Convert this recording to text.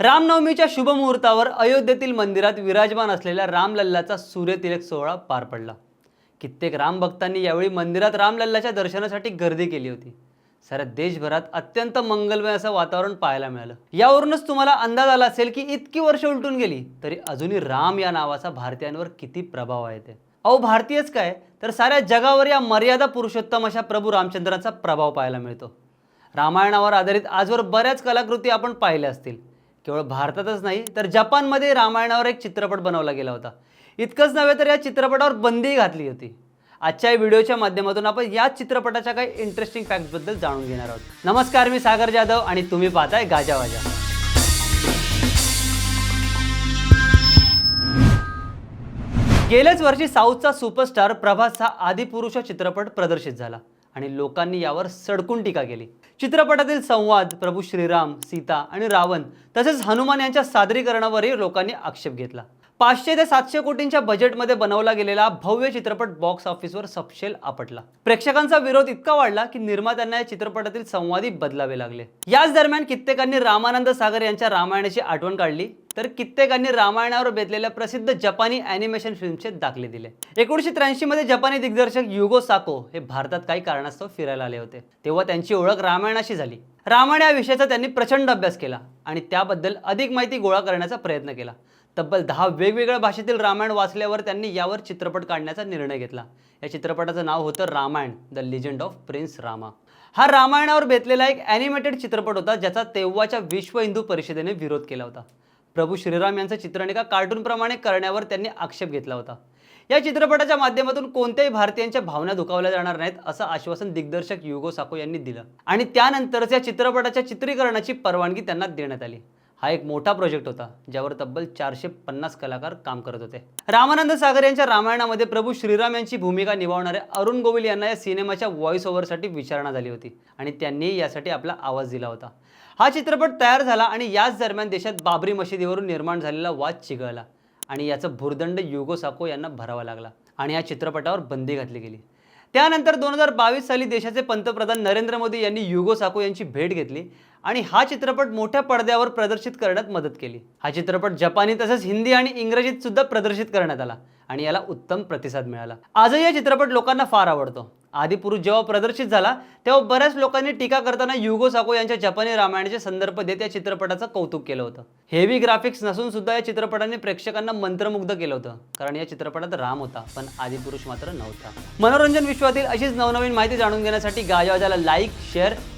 रामनवमीच्या शुभ मुहूर्तावर अयोध्येतील मंदिरात विराजमान असलेल्या रामलल्लाचा सूर्यतिलक सोहळा पार पडला. कित्येक रामभक्तांनी यावेळी मंदिरात रामलल्लाच्या दर्शनासाठी गर्दी केली होती. साऱ्या देशभरात अत्यंत मंगलमय असं वातावरण पाहायला मिळालं. यावरूनच तुम्हाला अंदाज आला असेल की इतकी वर्ष उलटून गेली तरी अजूनही राम या नावाचा भारतीयांवर किती प्रभाव आहे ते. अहो भारतीयच काय? तर साऱ्या जगावर या मर्यादा पुरुषोत्तम अशा प्रभू रामचंद्राचा प्रभाव पाहायला मिळतो. रामायणावर आधारित आजवर बऱ्याच कलाकृती आपण पाहिल्या असतील. केवळ भारतातच नाही तर जपानमध्ये रामायणावर एक चित्रपट बनवला गेला होता. इतकंच नव्हे तर या चित्रपटावर बंदी घातली होती. आजच्या व्हिडिओच्या माध्यमातून आपण या चित्रपटाच्या काही इंटरेस्टिंग फॅक्ट्सबद्दल जाणून घेणार आहोत. नमस्कार मी सागर जाधव आणि तुम्ही पाहताय गाजावाजा गेल्याच वर्षी साऊथचा सुपरस्टार प्रभासचा आदिपुरुष चित्रपट प्रदर्शित झाला. आणि लोकांनी यावर सडकून टीका केली. चित्रपटातील संवाद प्रभू श्रीराम सीता आणि रावण तसेच हनुमान यांच्या सादरीकरणावरही लोकांनी आक्षेप घेतला. पाचशे ते सातशे कोटींच्या बजेटमध्ये बनवला गेलेला भव्य चित्रपट बॉक्स ऑफिसवर सपशेल आपटला. प्रेक्षकांचा विरोध इतका वाढला की निर्मात्यांना या चित्रपटातील संवादही बदलावे लागले. याच दरम्यान कित्येकांनी रामानंद सागर यांच्या रामायणाची आठवण काढली. तर कित्येकांनी रामायणावर बेतलेल्या प्रसिद्ध जपानी अॅनिमेशन फिल्मचे दाखले दिले. एकोणीशे त्र्याऐंशीमध्ये जपानी दिग्दर्शक युगो साको हे भारतात काही कारणास्तव फिरायला आले होते. तेव्हा त्यांची ओळख रामायणाशी झाली. रामायण या विषयाचा त्यांनी प्रचंड अभ्यास केला आणि त्याबद्दल अधिक माहिती गोळा करण्याचा प्रयत्न केला. तब्बल दहा वेगवेगळ्या भाषेतील रामायण वाचल्यावर त्यांनी यावर चित्रपट काढण्याचा निर्णय घेतला. या चित्रपटाचं नाव होतं Ramayana the legend of prince Rama हा रामायणावर बेतलेला एक ॲनिमेटेड चित्रपट होता ज्याचा तेव्हाच्या विश्व हिंदू परिषदेने विरोध केला होता. प्रभू श्रीराम यांचं चित्रण एका कार्टूनप्रमाणे करण्यावर त्यांनी आक्षेप घेतला होता. या चित्रपटाच्या माध्यमातून कोणत्याही भारतीयांच्या भावना दुखावल्या जाणार नाहीत असं आश्वासन दिग्दर्शक युगो साको यांनी दिलं. आणि त्यानंतरच या चित्रपटाच्या चित्रीकरणाची परवानगी त्यांना देण्यात आली. हा एक मोठा प्रोजेक्ट होता ज्यावर तब्बल चारशे पन्नास कलाकार काम करत होते. रामानंद सागर यांच्या रामायणामध्ये प्रभू श्रीराम यांची भूमिका निभावणारे अरुण गोविल यांना या सिनेमाच्या व्हॉइस ओव्हरसाठी विचारणा झाली होती आणि त्यांनी यासाठी आपला आवाज दिला होता. हा चित्रपट तयार झाला आणि याच दरम्यान देशात बाबरी मशिदीवरून निर्माण झालेला वाद चिघळला आणि याचं भुर्दंड युगो साको यांना भरावा लागला आणि या चित्रपटावर बंदी घातली गेली. त्यानंतर दोन हजार बावीस साली देशाचे पंतप्रधान नरेंद्र मोदी यांनी युगो साको यांची भेट घेतली आणि हा चित्रपट मोठ्या पडद्यावर प्रदर्शित करण्यात मदत केली. हा चित्रपट जपानी तसेच हिंदी आणि इंग्रजीत सुद्धा प्रदर्शित करण्यात आला आणि याला उत्तम प्रतिसाद मिळाला. आजही हा चित्रपट लोकांना फार आवडतो. आदिपुरुष जेव्हा प्रदर्शित झाला तेव्हा बऱ्याच लोकांनी टीका करताना युगो साको यांच्या जपानी रामायणाचे संदर्भ देत या चित्रपटाचं कौतुक केलं होतं. हेवी ग्राफिक्स नसून सुद्धा या चित्रपटाने प्रेक्षकांना मंत्रमुग्ध केलं होतं कारण या चित्रपटात राम होता पण आदिपुरुष मात्र नव्हता. मनोरंजन विश्वातील अशीच नवनवीन माहिती जाणून घेण्यासाठी गाजावाजाला लाईक शेअर